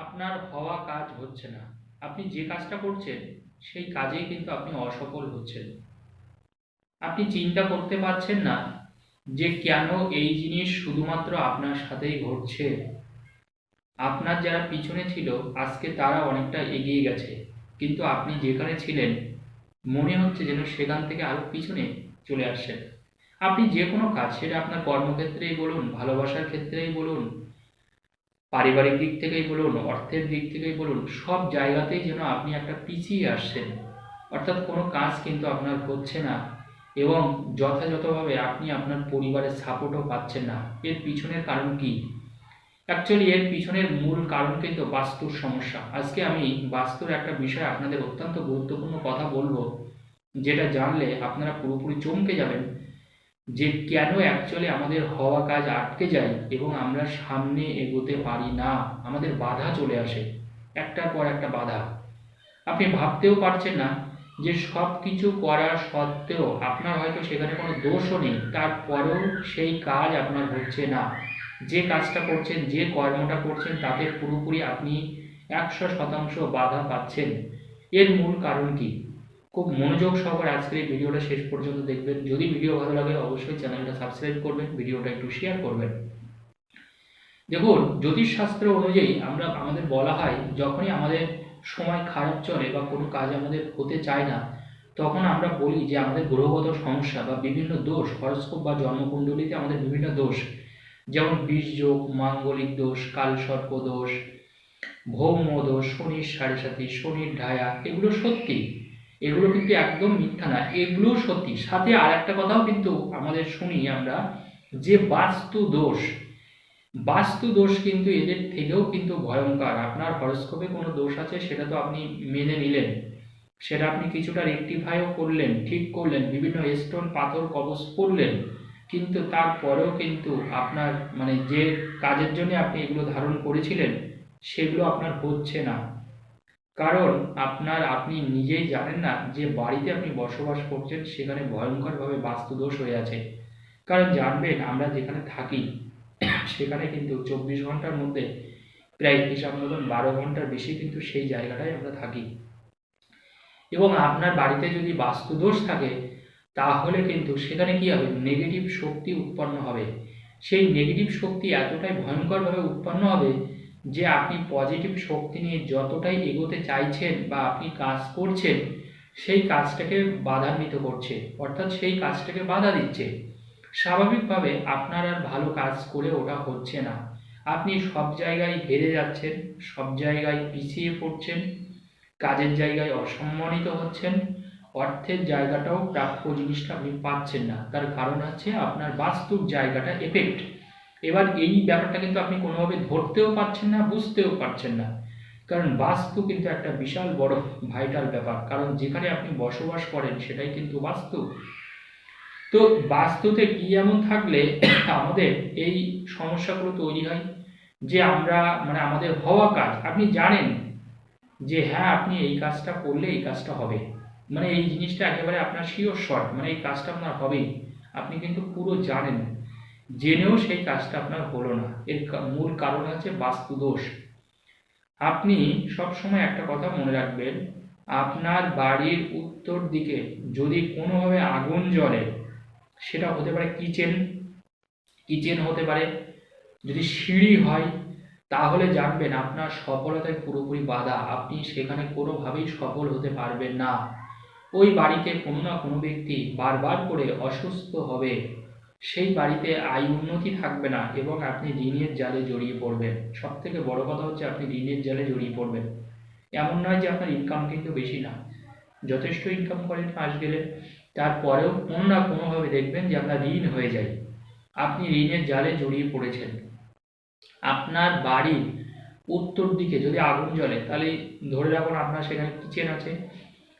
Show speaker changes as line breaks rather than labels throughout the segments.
আপনার হওয়া কাজ হচ্ছে না। আপনি যে কাজটা করছেন, সেই কাজেই কিন্তু আপনি অসফল হচ্ছেন। আপনি চিন্তা করতে পারছেন না যে কেন এই জিনিস শুধুমাত্র আপনার সাথেই ঘটছে। আপনার যারা পিছনে ছিল, আজকে তারা অনেকটা এগিয়ে গেছে। কিন্তু আপনি যেখানে ছিলেন, মনে হচ্ছে যেন সেখান থেকে আরও পিছনে চলে আসছেন। আপনি যে কোনো কাজ, সেটা আপনার কর্মক্ষেত্রেই বলুন, ভালোবাসার ক্ষেত্রেই বলুন পারিবারিক দিক থেকেই বলুন, অর্থের দিক থেকেই বলুন, সব জায়গাতেই যেন আপনি একটা পিছিয়ে আসছেন। অর্থাৎ কোনো কাজ কিন্তু আপনার হচ্ছে না এবং যথাযথভাবে আপনি আপনার পরিবারের সাপোর্টও পাচ্ছেন না। এর পিছনের কারণ কি? অ্যাকচুয়ালি এর পিছনের মূল কারণ কিন্তু বাস্তুর সমস্যা। আজকে আমি বাস্তুর একটা বিষয় আপনাদের অত্যন্ত গুরুত্বপূর্ণ কথা বলব, যেটা জানলে আপনারা পুরোপুরি চমকে যাবেন। যে কেন অ্যাকচুয়ালি আমাদের হওয়া কাজ আটকে যায় এবং আমরা সামনে এগোতে পারি না? আমাদের বাধা চলে আসে, একটার পর একটা বাধা। আপনি ভাবতেও পারছেন না যে সব কিছু করা সত্ত্বেও আপনার হয়তো সেখানে কোনো দোষও নেই, তারপরেও সেই কাজ আপনার হচ্ছে না। যে কাজটা করছেন, যে কর্মটা করছেন, তাতে পুরোপুরি আপনি একশো শতাংশ বাধা পাচ্ছেন। এর মূল কারণ কি? খুব মনোযোগ সহকারে আজকের এই ভিডিওটা শেষ পর্যন্ত দেখবেন। যদি ভিডিও ভালো লাগে অবশ্যই চ্যানেলটা সাবস্ক্রাইব করবেন ভিডিওটা একটু শেয়ার করবেন। দেখুন জ্যোতিষশাস্ত্র অনুযায়ী আমরা আমাদের বলা হয় যখনই আমাদের সময় খারাপ চলে বা কোনো কাজ আমাদের হতে চায় না তখন আমরা বলি যে আমাদের গ্রহগত সমস্যা বা বিভিন্ন দোষ হরস্কোপ বা জন্মকুণ্ডলিতে আমাদের বিভিন্ন দোষ। যেমন বীজযোগ মাঙ্গলিক দোষ কালসর্প দোষ ভৌম দোষ শনির সাড়ে সাথী শনির ঢায়া এগুলো সত্যি। এগুলো কিন্তু একদম মিথ্যা না। এগুলো সত্যি। সাথে আর একটা কথাও কিন্তু আমাদের শুনি আমরা, যে বাস্তু দোষ। বাস্তু দোষ কিন্তু এদের থেকেও কিন্তু ভয়ঙ্কর। আপনার হরস্কোপে কোনো দোষ আছে সেটা তো আপনি মেনে নিলেন। সেটা আপনি কিছুটা রেকটিফাইও করলেন, ঠিক করলেন, বিভিন্ন স্টোন পাথর, কবচ পড়লেন। কিন্তু তারপরেও কিন্তু আপনার মানে যে কাজের জন্য আপনি এগুলো ধারণ করেছিলেন, সেগুলো আপনার হচ্ছে না। কারণ আপনার, আপনি নিজেই জানেন না যে বাড়িতে আপনি বসবাস করছেন, সেখানে ভয়ঙ্করভাবে বাস্তুদোষ হয়ে আছে। কারণ জানবেন, আমরা যেখানে থাকি, সেখানে কিন্তু চব্বিশ ঘণ্টার মধ্যে প্রায় হিসাব মতন বারো ঘণ্টার বেশি কিন্তু সেই জায়গাটায় আমরা থাকি। এবং আপনার বাড়িতে যদি বাস্তুদোষ থাকে, তাহলে কিন্তু সেখানে কি হবে? নেগেটিভ শক্তি উৎপন্ন হবে। সেই নেগেটিভ শক্তি এতটাই ভয়ঙ্করভাবে উৎপন্ন হবে যে আপনি পজিটিভ শক্তি নিয়ে যতটাই এগোতে চাইছেন বা আপনি কাজ করছেন, সেই কাজটাকে বাধান্বিত করছে, অর্থাৎ সেই কাজটাকে বাধা দিচ্ছে। স্বাভাবিকভাবে আপনার আর ভালো কাজ করে ওটা হচ্ছে না। আপনি সব জায়গায় হেরে যাচ্ছেন, সব জায়গায় পিছিয়ে পড়ছেন, কাজের জায়গায় অসম্মানিত হচ্ছেন, অর্থের জায়গাটাও প্রাপ্য জিনিসটা আপনি পাচ্ছেন না। তার কারণ হচ্ছে আপনার বাস্তব জায়গাটা এফেক্ট এবার এই ব্যাপারটা কিন্তু আপনি কোনোভাবে ধরতেও পারছেন না, বুঝতেও পারছেন না। কারণ বাস্তু কিন্তু একটা বিশাল বড় ভাইটাল ব্যাপার। কারণ যেখানে আপনি বসবাস করেন, সেটাই কিন্তু বাস্তু। তো বাস্তুতে কি এমন থাকলে আমাদের এই সমস্যাগুলো তৈরি হয়? যে আমরা মানে আমাদের হওয়া কাজ। আপনি জানেন যে হ্যাঁ আপনি এই কাজটা করলে এই কাজটা হবে। মানে এই জিনিসটা একেবারে আপনার শিওর শর্ট মানে এই কাজটা আপনার হবেই। আপনি কিন্তু পুরো জানেন। জেনেও সেই কাজটা আপনার হলো না। এর মূল কারণ হচ্ছে বাস্তু দোষ আপনি সবসময় একটা কথা মনে রাখবেন, আপনার বাড়ির উত্তর দিকে যদি কোনোভাবে আগুন জ্বলে, সেটা হতে পারে কিচেন কিচেন হতে পারে। যদি সিঁড়ি হয়, তাহলে জানবেন আপনার সফলতায় পুরোপুরি বাধা। আপনি সেখানে কোনোভাবেই সফল হতে পারবেন না। ওই বাড়িতে কোনো না কোনো ব্যক্তি বারবার করে অসুস্থ হবে। সেই বাড়িতে আয় উন্নতি থাকবে না এবং আপনি ঋণের জালে জড়িয়ে পড়বেন। সব থেকে বড় কথা হচ্ছে আপনি ঋণের জালে জড়িয়ে পড়বেন। এমন নয় যে আপনার ইনকাম কিন্তু বেশি না। যথেষ্ট ইনকাম করেন মাস গেলে তারপরেও কোনো না কোনোভাবে দেখবেন যে আপনার ঋণ হয়ে যায়। আপনি ঋণের জালে জড়িয়ে পড়েছেন। আপনার বাড়ির উত্তর দিকে যদি আগুন জ্বলে, তাহলে ধরে রাখুন আপনার সেখানে কিচেন আছে।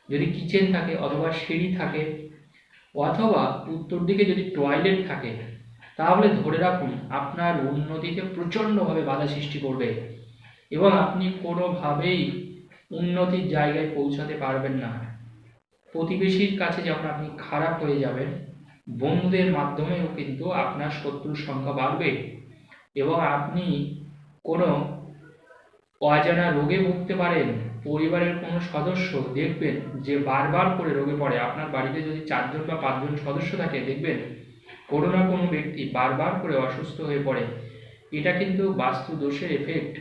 যদি কিচেন থাকে অথবা সিঁড়ি থাকে অথবা উত্তর দিকে যদি টয়লেট থাকে, তাহলে ধরে রাখুন আপনার উন্নতিতে প্রচণ্ডভাবে বাধা সৃষ্টি করবে এবং আপনি কোনোভাবেই উন্নতির জায়গায় পৌঁছাতে পারবেন না। প্রতিবেশীর কাছে যখন আপনি খারাপ হয়ে যাবেন, বন্ধুদের মাধ্যমেও কিন্তু আপনার শত্রুর সংখ্যা বাড়বে এবং আপনি কোনো অজানা রোগে ভুগতে পারেন। পরিবারের কোনো সদস্য দেখবেন যে বারবার করে রোগে পড়ে, আপনার বাড়িতে যদি চারজন বা পাঁচজন সদস্য থাকে, দেখবেন কোনো না কোনো ব্যক্তি বারবার করে অসুস্থ হয়ে পড়ে। এটা কিন্তু বাস্তু দোষের এফেক্ট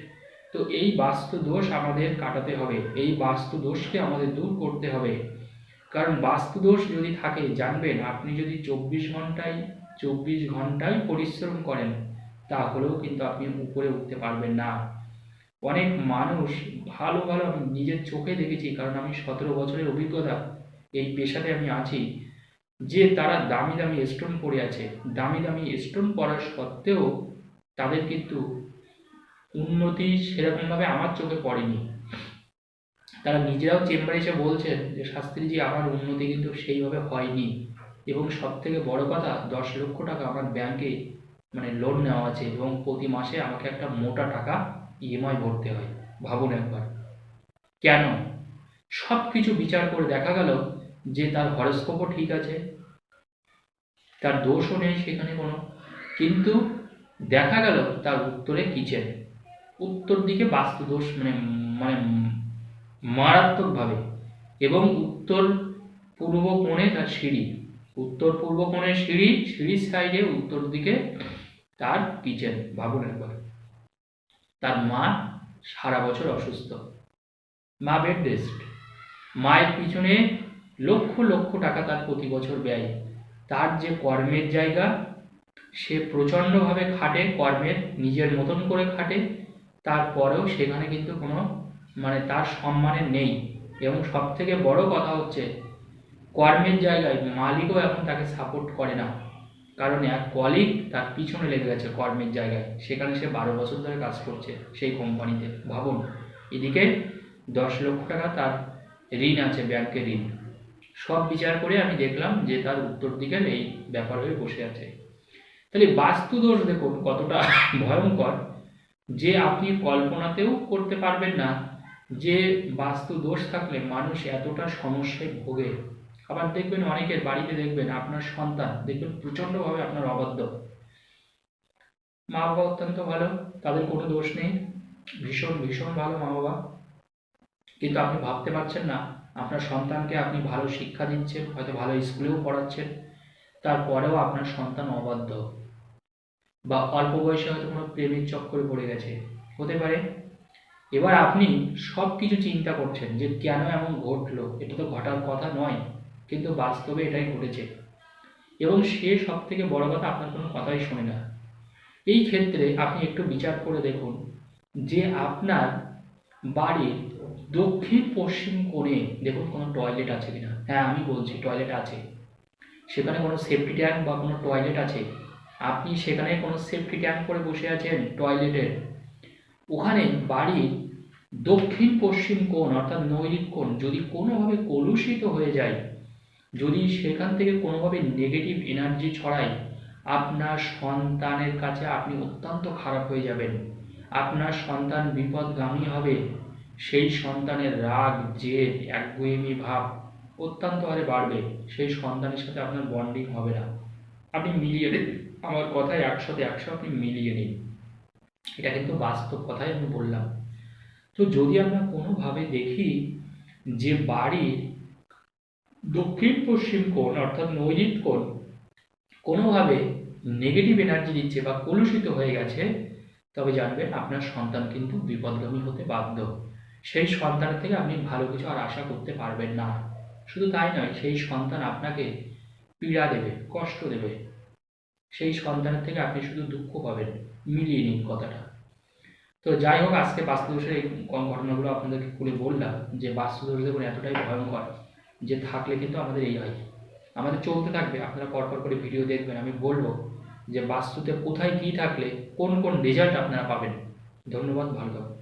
তো এই বাস্তু দোষ আমাদের কাটাতে হবে। এই বাস্তু দোষকে আমাদের দূর করতে হবে। কারণ বাস্তু দোষ যদি থাকে, জানবেন আপনি যদি চব্বিশ ঘন্টায় চব্বিশ ঘন্টায় পরিশ্রম করেন, তাহলেও কিন্তু আপনি উপরে উঠতে পারবেন না। অনেক মানুষ ভালো ভালো আমি নিজের চোখে দেখেছি, কারণ আমি সতেরো বছরের অভিজ্ঞতা এই পেশাতে আমি আছি, যে তারা দামি দামি স্টোন পরে আছে। দামি দামি স্টোন পরার সত্ত্বেও তাদের কিন্তু উন্নতি সেরকমভাবে আমার চোখে পড়েনি। তারা নিজেরাও চেম্বারে এসে বলছেন যে, শাস্ত্রীজি, আমার উন্নতি কিন্তু সেইভাবে হয়নি। এবং সব থেকে বড় কথা, দশ লক্ষ টাকা আমার ব্যাংকে মানে লোন নেওয়া আছে এবং প্রতি মাসে আমাকে একটা মোটা টাকা ইএমআই ভরতে হয়, ভাবুন একবার। কেন? সব কিছু বিচার করে দেখা গেল যে তার হরস্কোপও ঠিক আছে। তার দোষও নেই সেখানে কোনো। কিন্তু দেখা গেল তার উত্তরে কিচেন। উত্তর দিকে বাস্তু দোষ মানে মানে মারাত্মকভাবে। এবং উত্তর পূর্ব কোণে তার সিঁড়ি। উত্তর পূর্ব কোণে সিঁড়ি, সিঁড়ির সাইডে উত্তর দিকে তার কিচেন। ভাবুন একবার। তার মা সারা বছর অসুস্থ। মা বেড রেস্ট। মায়ের পিছনে লক্ষ লক্ষ টাকা তার প্রতি বছর ব্যয়। তার যে কর্মের জায়গা, সে প্রচণ্ডভাবে খাটে, কর্মের নিজের মতন করে খাটে। তারপরেও সেখানে কিন্তু কোনো মানে তার সম্মানের নেই। এবং সব থেকে বড় কথা হচ্ছে, কর্মের জায়গায় মালিকও এখন তাকে সাপোর্ট করে না। কারণ এক কলিগ তার পিছনে লেগে গেছে কর্মের জায়গায়। সেখানে সে বারো বছর ধরে কাজ করছে সেই কোম্পানিতে ভাবুন, এদিকে দশ লক্ষ টাকা তার ঋণ আছে, ব্যাংকের ঋণ। সব বিচার করে আমি দেখলাম যে তার উত্তর দিকের এই ব্যাপার হয়ে বসে আছে। তাহলে বাস্তু দোষ দেখুন কতটা ভয়ঙ্কর। যে আপনি কল্পনাতেও করতে পারবেন না যে বাস্তু দোষ থাকলে মানুষ এতটা সমস্যায় ভোগে। আবার দেখবেন অনেকের বাড়িতে দেখবেন আপনার সন্তান, দেখবেন প্রচণ্ডভাবে আপনার অবাধ্য। মা বাবা অত্যন্ত ভালো, তাদের কোনো দোষ নেই। ভীষণ ভীষণ ভালো মা বাবা কিন্তু আপনি ভাবতে পারছেন না, আপনার সন্তানকে আপনি ভালো শিক্ষা দিচ্ছেন, হয়তো ভালো স্কুলেও পড়াচ্ছেন, তারপরেও আপনার সন্তান অবাধ্য। বা অল্প বয়সে হয়তো কোনো প্রেমের চক্করে পড়ে গেছে। হতে পারে। এবার আপনি সব কিছু চিন্তা করছেন যে কেন এমন ঘটলো? এটা তো ঘটার কথা নয়। কিন্তু বাস্তবে এটাই ঘটেছে। এবং সে সব থেকে বড় কথা আপনার কোনো কথাই শোনে না। এই ক্ষেত্রে আপনি একটু বিচার করে দেখুন যে আপনার বাড়ির দক্ষিণ পশ্চিম কোণে দেখুন কোনো টয়লেট আছে কিনা। হ্যাঁ আমি বলছি টয়লেট আছে। সেখানে কোনো সেফটি ট্যাঙ্ক বা কোনো টয়লেট আছে। আপনি সেখানে কোনো সেফটি ট্যাঙ্ক করে বসে আছেন টয়লেটের ওখানে বাড়ির দক্ষিণ পশ্চিম কোণ অর্থাৎ নৈরিক কোণ যদি কোনোভাবে কলুষিত হয়ে যায় যদি সেখান থেকে কোনোভাবে নেগেটিভ এনার্জি ছড়ায়, আপনার সন্তানের কাছে আপনি অত্যন্ত খারাপ হয়ে যাবেন। আপনার সন্তান বিপদগামী হবে। সেই সন্তানের রাগ, জেদ, একগুয়েমি ভাব অত্যন্ত হারে বাড়বে। সেই সন্তানের সাথে আপনার বন্ডিং হবে না। আপনি মিলিয়ে নিন। আমার কথায় একশোতে একশো আপনি মিলিয়ে নিন। এটা কিন্তু বাস্তব কথাই আমি বললাম। তো যদি আমরা কোনোভাবে দেখি যে বাড়ির দক্ষিণ পশ্চিম কোণ, অর্থাৎ নৈরিত কোণ, কোনোভাবে নেগেটিভ এনার্জি দিচ্ছে বা কলুষিত হয়ে গেছে, তবে জানবেন আপনার সন্তান কিন্তু বিপদগামী হতে বাধ্য। সেই সন্তানের থেকে আপনি ভালো কিছু আর আশা করতে পারবেন না। শুধু তাই নয়, সেই সন্তান আপনাকে পীড়া দেবে, কষ্ট দেবে। সেই সন্তানের থেকে আপনি শুধু দুঃখ পাবেন। মিলিয়ে নিন কথাটা। তো যাই হোক, আজকে বাস্তুদোষের এই ঘটনাগুলো আপনাদেরকে খুলে বললাম যে বাস্তুদোষ দেখুন এতটাই ভয়ঙ্কর। যে থাকলে কিন্তু আমাদের এই হয়। আমাদের চলতে থাকবে, আপনারা পরপর করে ভিডিও দেখবেন। আমি বলব যে বাস্তুতে কোথায় কী থাকলে, কোন কোন রেজাল্ট আপনারা পাবেন। ধন্যবাদ ভালো থাকুন